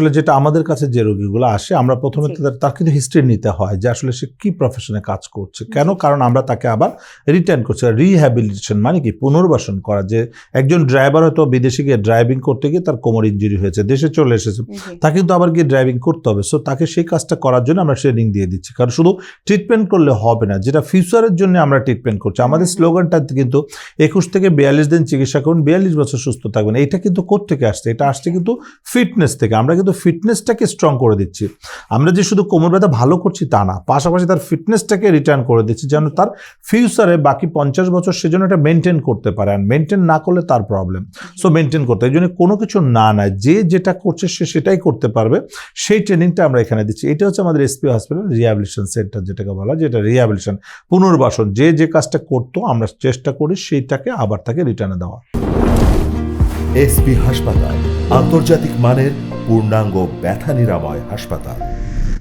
আসলে যেটা আমাদের কাছে যে রোগীগুলো আসে আমরা প্রথমে তাদের তার কিন্তু হিস্ট্রি নিতে হয় যে আসলে সে কি প্রফেশনে কাজ করছে। কেন? কারণ আমরা তাকে আবার রিটার্ন করছি। রিহ্যাবিলিটেশন মানে কি? পুনর্বাসন করা। যে একজন ড্রাইভার হয়তো বিদেশে গিয়ে ড্রাইভিং করতে গিয়ে তার কোমর ইঞ্জুরি হয়েছে দেশে চলে এসেছে তাকে কিন্তু আবার গিয়ে ড্রাইভিং করতে হবে। সো তাকে সেই কাজটা করার জন্য আমরা ট্রেনিং দিয়ে দিচ্ছি। কারণ শুধু ট্রিটমেন্ট করলে হবে না যেটা ফিউচারের জন্য আমরা ট্রিটমেন্ট করছি। আমাদের। স্লোগানটা কিন্তু একুশ থেকে বিয়াল্লিশ দিন চিকিৎসা করুন বিয়াল্লিশ বছর সুস্থ থাকবেন। এটা কিন্তু কোথেকে আসছে? এটা আসছে কিন্তু ফিটনেস থেকে। আমরা কিন্তু ফিটনেসটাকে স্ট্রং করে দিচ্ছি। আমরা যে শুধু কোমর ব্যথা ভালো করছি তা না, পাশাপাশি তার ফিটনেসটাকে রিটার্ন করে দিচ্ছি যেন তার ফিউচারে বাকি পঞ্চাশ বছর সেজন্য এটা মেনটেন করতে পারে আর মেনটেন না করলে তার প্রবলেম সো মেনটেন করতে, এই জন্য কোনো কিছু না নেয়, যে যেটা করছে সে সেটাই করতে পারবে। সেই ট্রেনিংটা আমরা এখানে দিচ্ছি। এটা হচ্ছে আমাদের এসপি হসপিটাল রিহ্যাবিলিটেশন সেন্টার যেটাকে বলা হয়, যেটা রিহ্যাবিলিটেশন পুনর্বাসন। যে যে কাজটা করতো, আমরা চেষ্টা করি সেইটাকে আবার তাকে রিটার্নে দেওয়া। এসপি হাসপাতাল, আন্তর্জাতিক মানের পূর্ণাঙ্গ ব্যথা নিরাময় হাসপাতাল।